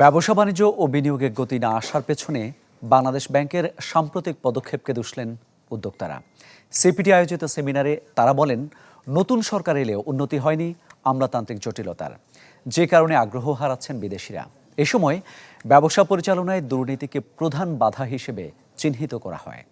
ব্যবসা বাণিজ্য ও বিনিয়োগের গতি না আসার পেছনে বাংলাদেশ ব্যাংকের সাম্প্রতিক পদক্ষেপকে দুষলেন উদ্যোক্তারা। সিপিটি আয়োজিত সেমিনারে তারা বলেন, নতুন সরকার এলেও উন্নতি হয়নি, আমলাতান্ত্রিক জটিলতার। যে কারণে আগ্রহ হারাচ্ছেন বিদেশিরা। এ সময় ব্যবসা পরিচালনায় দুর্নীতিকে প্রধান বাধা হিসেবে চিহ্নিত করা হয়।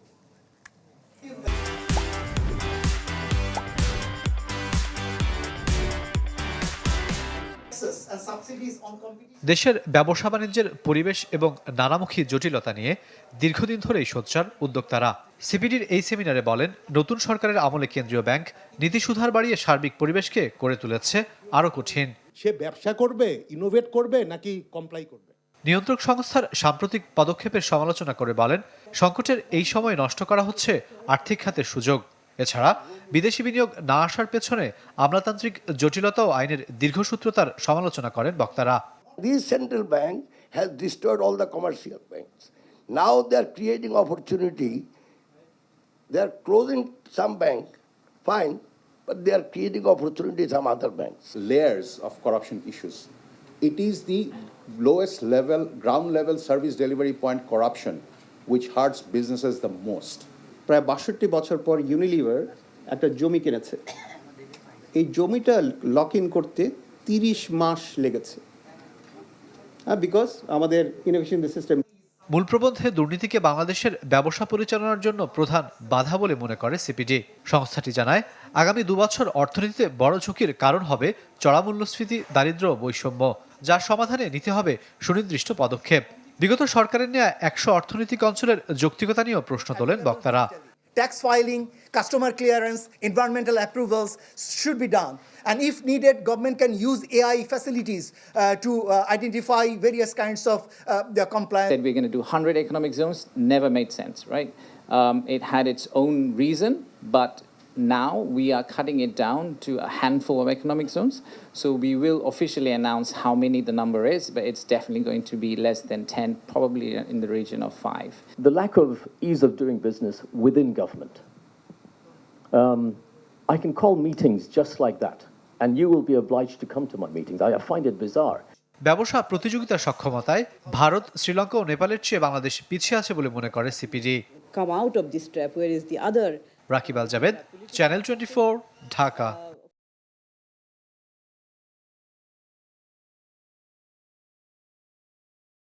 দেশের ব্যবসা বাণিজ্যের পরিবেশ এবং নানামুখী জটিলতা নিয়ে দীর্ঘদিন ধরেই সোচ্চার উদ্যোক্তারা। সিপিডির এই সেমিনারে বলেন নতুন সরকারের আমলে কেন্দ্রীয় ব্যাংক নীতি সুধার বাড়িয়ে সার্বিক পরিবেশকে করে তুলেছে আরও কঠিন। সে ব্যবসা করবে ইনোভেট করবে নাকি কমপ্লাই করবে? নিয়ন্ত্রক সংস্থার সাম্প্রতিক পদক্ষেপের সমালোচনা করে বলেন সংকটের এই সময় নষ্ট করা হচ্ছে আর্থিক খাতের সুযোগ। এছাড়া বিদেশি বিনিয়োগ না আসার পেছনে আমলাতান্ত্রিক জটিলতা ও আইনের দীর্ঘসূত্রতার সমালোচনা করেন বক্তারা। Central bank has destroyed all the commercial bank now they creating opportunity they closing some bank fine but creating opportunity some other bank layers of corruption issues it is the lowest level ground level service delivery point corruption which hurts businesses the most প্রায় বাষট্টি বছর পর Unilever একটা জমি কিনেছে। এই জমিটা lock in করতে তিরিশ মাস লেগেছে। বিকজ আমাদের ইনোভেশন সিস্টেম মূল প্রবন্ধে দুর্নীতিকে বাংলাদেশের ব্যবসা পরিচালনার জন্য প্রধান বাধা বলে মনে করে সিপিডি সংস্থাটি জানায়, আগামী দুবছর অর্থনীতিতে বড় ঝুঁকির কারণ হবে চড়া মূল্যস্ফীতি, দারিদ্র্য বৈষম্য, যার সমাধানে নিতে হবে সুনির্দিষ্ট পদক্ষেপ। বিগত সরকারের নেওয়া একশো অর্থনৈতিক অঞ্চলের যৌক্তিকতা নিয়েও প্রশ্ন তোলেন বক্তারা tax filing, customer clearance, environmental approvals should be done. And if needed, government can use AI facilities uh, to uh, identify various kinds of uh, the compliance. said we're going to do 100 economic zones never made sense, right? Um, it had its own reason, but now we are cutting it down to a handful of economic zones. So we will officially announce how many the number is, but it's definitely going to be less than 10, probably in the region of five. the lack of ease of doing business within government. Um, I can call meetings just like that, and you will be obliged to come to my meetings. I find it bizarre. ব্যবসা প্রতিযোগিতার সক্ষমতায় ভারত শ্রীলঙ্কা ও নেপালের চেয়ে বাংলাদেশ পিছিয়ে আছে বলে মনে করে CPD come out of this trap, whereas the other Rakib Al Javed channel twenty Dhaka